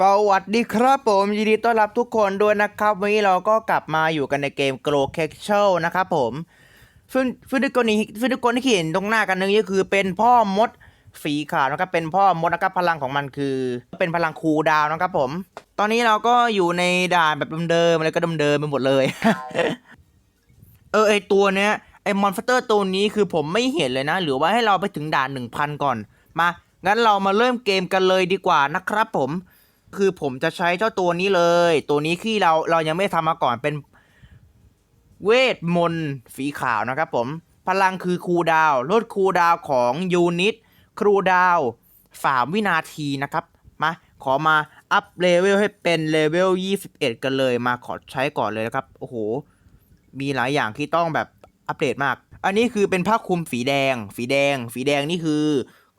สวัสดีครับผมยินดีต้อนรับทุกคนด้วยนะครับ วันนี้เราก็กลับมาอยู่กันในเกม Grow c a s u a l นะครับผมซึ่งซึ่งทุกคนนี้ซึ่งทุกคนที่เห็นตรงหน้ากันนี้ก็คือเป็นพ่อมดสีขาวนะครับเป็นพ่อมดนะครับพลังของมันคือ เป็นพลังคูดาวน์นะครับผม ตอนนี้เราก็อยู่ในด่านแบบเดิมๆอะไรก็เดิมๆไปหมดเลย เออไอตัวเนี้ยไอมอนสเตอร์ตัวนี้คือผมไม่เห็นเลยนะ หรือว่าให้เราไปถึงด่านหนึ่งพันก่อนมางั้นเรามาเริ่มเกมกันเลยดีกว่านะครับผม คือผมจะใช้เจ้าตัวนี้เลย ตัวนี้ที่เราเรายังไม่ทำมาก่อนเป็นเวทมนต์สีขาวนะครับผม พลังคือคูดาวลดคูดาวของยูนิตครูดาวสามวินาทีนะครับ มาขอมาอัพเลเวลให้เป็นเลเวล21 กันเลยมาขอใช้ก่อนเลยนะครับ โอ้โห มีหลายอย่างที่ต้องแบบอัปเดตมาก อันนี้คือเป็นผ้าคลุมสีแดง สีแดง สีแดงนี่คือ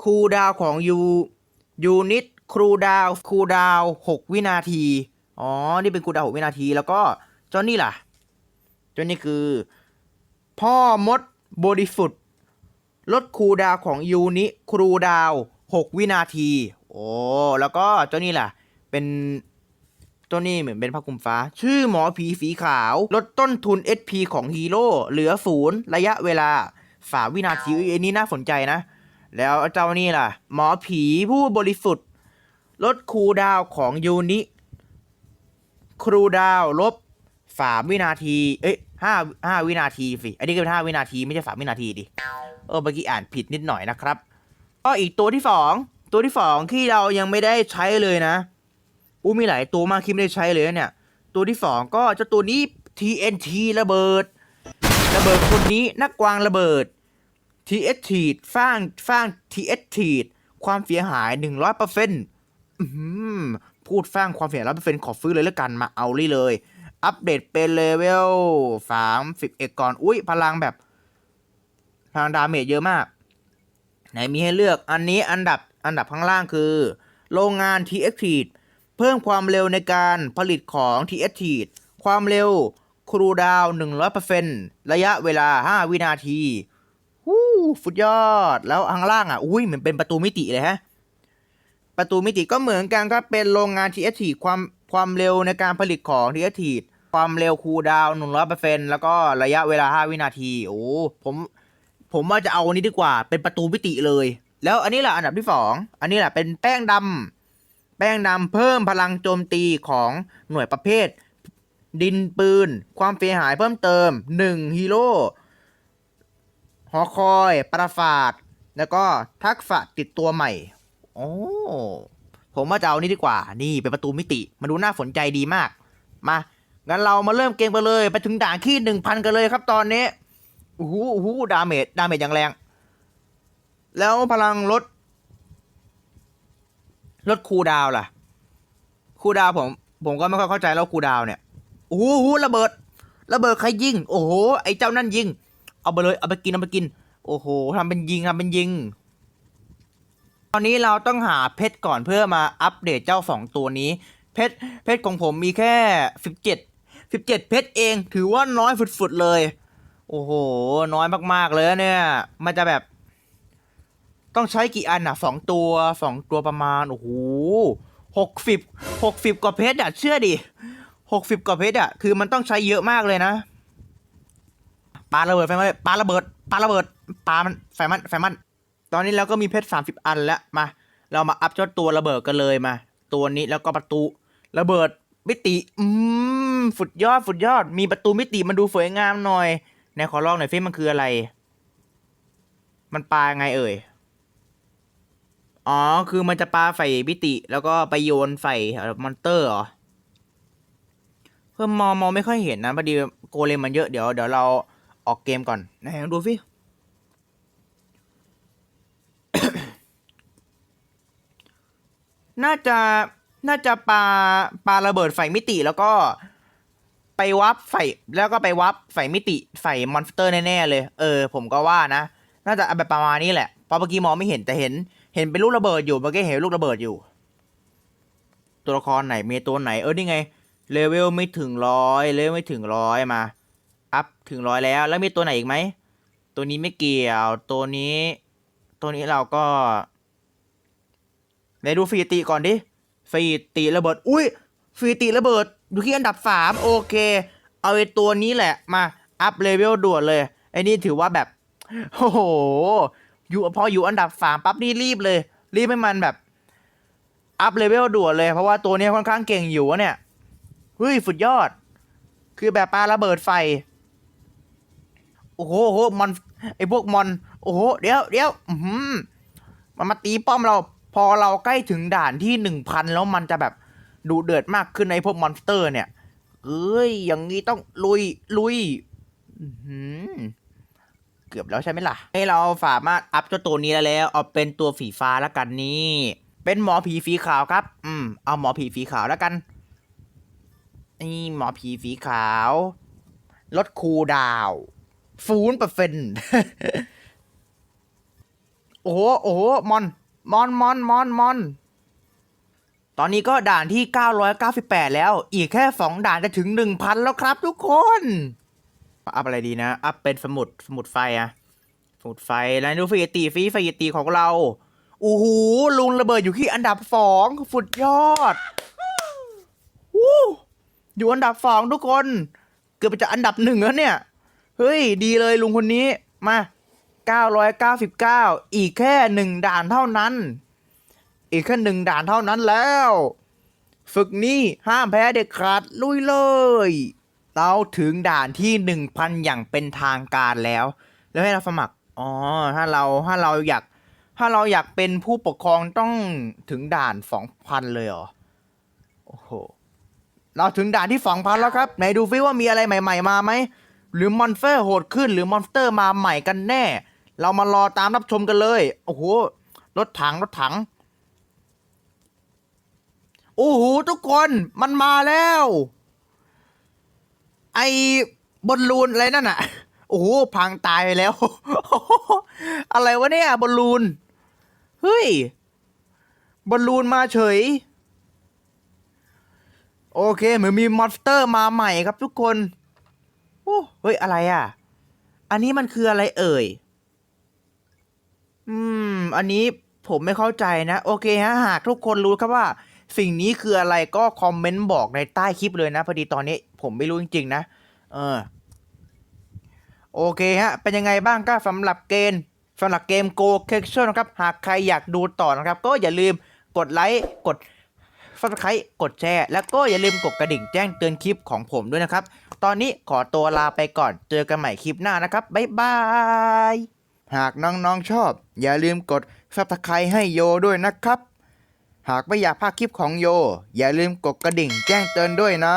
คูดาวของยูยูนิต ครูดาวน์คูดาวน์6วินาที อ๋อ นี่เป็นครูดาวน์6วินาที แล้วก็เจ้านี่ล่ะเจ้านี่คือ พ่อมดบริสุทธิ์ลดครูดาวของยูนิครูดาวน์6วินาที โอ้ แล้วก็เจ้านี่ล่ะ เป็นตัวนี้เหมือนเป็นผ้าคลุมฟ้า ชื่อหมอผีสีขาว ลดต้นทุน SP ของฮีโร่เหลือศูนย์ระยะเวลาสามวินาทีอันนี้น่าสนใจนะ แล้วเจ้านี่ล่ะ หมอผีผู้บริสุทธิ์ ลดคูดาวของยูนิครูดาวลบสามวินาที เอ้ยห้าห้าวินาทีสิ อันนี้ก็เป็นห้าวินาทีไม่ใช่สามวินาทีดิ เออเมื่อกี้อ่านผิดนิดหน่อยนะครับก็อีกตัวที่สองตัวที่สองที่เรายังไม่ได้ใช้เลยนะอู้มีหลายตัวมากที่ไม่ได้ใช้เลยเนี่ย ตัวที่สองก็เจ้าตัวนี้ TNT ระเบิด ระเบิดคนนี้นักกวางระเบิด TS ทีดสร้างสร้าง TS ทีดความเสียหาย100%ออื้อหือ พูดสร้างความเสียหาย100%ขอฟื้นเลยแล้วกันมาเอาเลยเลย อัปเดตเป็นเลเวล31ก่อน อุ้ยพลังแบบ พลังดาเมจเยอะมาก ไหนมีให้เลือกอันนี้อันดับอันดับข้างล่างคือ โรงงาน TX ทีดเพิ่มความเร็วในการผลิตของ TS ทีดความเร็วครูดาว100%ระยะเวลา5วินาทีฮู้ฟุดยอด แล้วข้างล่างอะ อุ้ยเหมือนเป็นประตูมิติเลยฮะ ประตูมิติก็เหมือนกันครับเป็นโรงงาน TS ทีความความเร็วในการผลิตของ TS ทีความเร็วครูดาว100%แล้วก็ระยะเวลา 5 วินาที โอ้ผมผมว่าจะเอาอันนี้ดีกว่าเป็นประตูมิติเลย แล้วอันนี้แหละอันดับที่สองอันนี้แหละเป็นแป้งดำแป้งดำเพิ่มพลังโจมตีของหน่วยประเภท ดินปืน ความเสียหายเพิ่มเติม 1 ฮีโร่หอคอย ปราฟาด แล้วก็ทักษะติดตัวใหม่ โอ้ผมว่าจะเอานี้ดีกว่า นี่เป็นประตูมิติมาดูน่าสนใจดีมาก มา งั้นเรามาเริ่มเกมกันเลย ไปถึงด่านที่หนึ่งพันกันเลยครับตอนนี้โอ้โหโอ้โหดาเมจ ดาเมจอย่างแรง แล้วพลังลด ลดคูดาวล่ะ คูดาวผม ผมก็ไม่ค่อยเข้าใจแล้วคูดาวเนี่ย โอ้โหระเบิด ระเบิดใครยิง โอ้โห ไอ้เจ้านั่นยิง เอาไปเลย เอาไปกิน เอาไปกิน โอ้โหทำเป็นยิงทำเป็นยิง ตอนนี้เราต้องหาเพชรก่อนเพื่อมาอัปเดตเจ้าสองตัวนี้ เพชรเพชรของผมมีแค่สิบเจ็ดสิบเจ็ดเพชรเองถือว่าน้อยฝุดๆเลย โอ้โห น้อยมากๆเลยเนี่ย มันจะแบบ ต้องใช้กี่อันอะสองตัวสองตัวประมาณ โอ้โหหกสิบหกสิบกว่าเพชรอะ เชื่อดิหกสิบกว่าเพชรอะ คือมันต้องใช้เยอะมากเลยนะปาระเบิดไฟมันปาระเบิดปาระเบิดปามันไฟมันไฟมัน ตอนนี้เราก็มีเพชรสามสิบอันแล้วมา เรามาอัพเจ้าตัวระเบิดกันเลยมา ตัวนี้แล้วก็ประตูระเบิดมิติ อืมฟุดยอดฟุดยอด มีประตูมิติมันดูสวยงามหน่อยในขอลองหน่อยฟิมันคืออะไร มันปลาไงเอ่ย อ๋อ คือมันจะปลาใส่มิติ แล้วก็ไปโยนใส่มอนเตอร์เหรอเพิ่มมองมองไม่ค่อยเห็นนะพอดีโกเลมมันเยอะเดี๋ยวเดี๋ยวเราออกเกมก่อนไหนลองดูสิ น่าจะน่าจะปาปาระเบิดไฟมิติแล้วก็ไปวับไฟแล้วก็ไปวับไฟมิติไฟมอนสเตอร์แน่ๆเลย เออ ผมก็ว่านะ น่าจะแบบประมาณนี้แหละเพราะเมื่อกี้มองไม่เห็นแต่เห็น เห็นเป็นลูกระเบิดอยู่เมื่อกี้เห็นลูกระเบิดอยู่ ตัวละครไหนมีตัวไหนเออนี่ไงเลเวลไม่ถึงร้อยเลเวลไม่ถึงร้อยมาอัพถึงร้อยแล้ว แล้วมีตัวไหนอีกไหมตัวนี้ไม่เกี่ยวตัวนี้ ตัวนี้เราก็ ไหนดูฟีติก่อนดิฟีตีระเบิด อุ้ยฟีตีระเบิด อยู่ที่อันดับสามโอเค เอาไอ้ตัวนี้แหละมา อัพเลเวลด่วนเลย ไอ้นี่ถือว่าแบบ โอ้โห อยู่พออยู่อันดับสามปั๊บนี่รีบเลย รีบให้มันแบบ อัพเลเวลด่วนเลย เพราะว่าตัวนี้ค่อนข้างเก่งอยู่อะเนี่ย เฮ้ยสุดยอด คือแบบปลาระเบิดไฟ โอ้โหโหมอนไอพวกมอน โอ้โห เดี๋ยวเดี๋ยวมันมาตีป้อมเรา พอเราใกล้ถึงด่านที่หนึ่งพันแล้วมันจะแบบดูเดือดมากขึ้นในพวกมอนสเตอร์เนี่ยเอ้ย อย่างนี้ต้องลุย ลุยเกือบแล้วใช่ไหมล่ะ ให้เราสามารถอัพเจ้าตัวนี้ได้แล้ว เอาเป็นตัวฝีฟ้าแล้วกันนี่ เป็นหมอผีสีขาวครับ อืม เอาหมอผีสีขาวแล้วกัน นี่หมอผีสีขาว ลดคูดาวฟูนเปอร์เซ็นโอ้โห โอ้โห มอน มอนมอนมอนมอน ตอนนี้ก็ด่านที่ 998 แล้ว อีกแค่ 2 ด่านจะถึง 1,000 แล้วครับทุกคน อัพอะไรดีนะ อัพเป็นสมุดสมุดไฟอะสมุดไฟแล้วดูฟีตีฟีฟีตีของเราโอ้โหลุงระเบิดอยู่ที่อันดับสองสุดยอดวู้อยู่อันดับสองทุกคน เกือบจะอันดับหนึ่งแล้วเนี่ย เฮ้ย ดีเลยลุงคนนี้มา 999 อีกแค่หนึ่งด่านเท่านั้น อีกแค่หนึ่งด่านเท่านั้นแล้ว ฝึกนี้ห้ามแพ้เด็ดขาดลุยเลย เราถึงด่านที่หนึ่งพันอย่างเป็นทางการแล้ว แล้วให้เราสมัคร อ๋อ ถ้าเราถ้าเราอยากถ้าเราอยากเป็นผู้ปกครองต้องถึงด่านสองพันเลยเหรอ โอ้โห เราถึงด่านที่สองพันแล้วครับ ไหนดูฟิว่ามีอะไรใหม่ ๆ มาไหมหรือมอนสเตอร์โหดขึ้นหรือมอนสเตอร์มาใหม่กันแน่ เรามารอตามรับชมกันเลย โอ้โห รถถัง รถถัง โอ้โห ทุกคนมันมาแล้ว ไอ้บอลลูนอะไรนั่นอะโอ้โห พังตายไปแล้ว อะไรวะเนี่ยบอลลูน เฮ้ย บอลลูนมาเฉย โอเคเหมือนมีมอนสเตอร์มาใหม่ครับทุกคนโอ้เฮ้ย อะไรอะ อันนี้มันคืออะไรเอ่ย อืม อันนี้ผมไม่เข้าใจนะ โอเคฮะ หากทุกคนรู้ครับว่า สิ่งนี้คืออะไรก็คอมเมนต์บอกในใต้คลิปเลยนะ พอดีตอนนี้ผมไม่รู้จริงๆนะ เออ โอเคฮะ เป็นยังไงบ้างก็สำหรับเกมสำหรับเกม Go c a t i o n นะครับ หากใครอยากดูต่อนะครับ ก็อย่าลืมกดไลค์กด subscribe กดแชร์ แล้วก็อย่าลืมกดกระดิ่งแจ้งเตือนคลิปของผมด้วยนะครับ ตอนนี้ขอตัวลาไปก่อนเจอกันใหม่คลิปหน้านะครับบ๊ายบาย หากน้องๆชอบ อย่าลืมกด subscribe ให้โยด้วยนะครับ หากไม่อยากพลาดคลิปของโย อย่าลืมกดกระดิ่งแจ้งเตือนด้วยนะ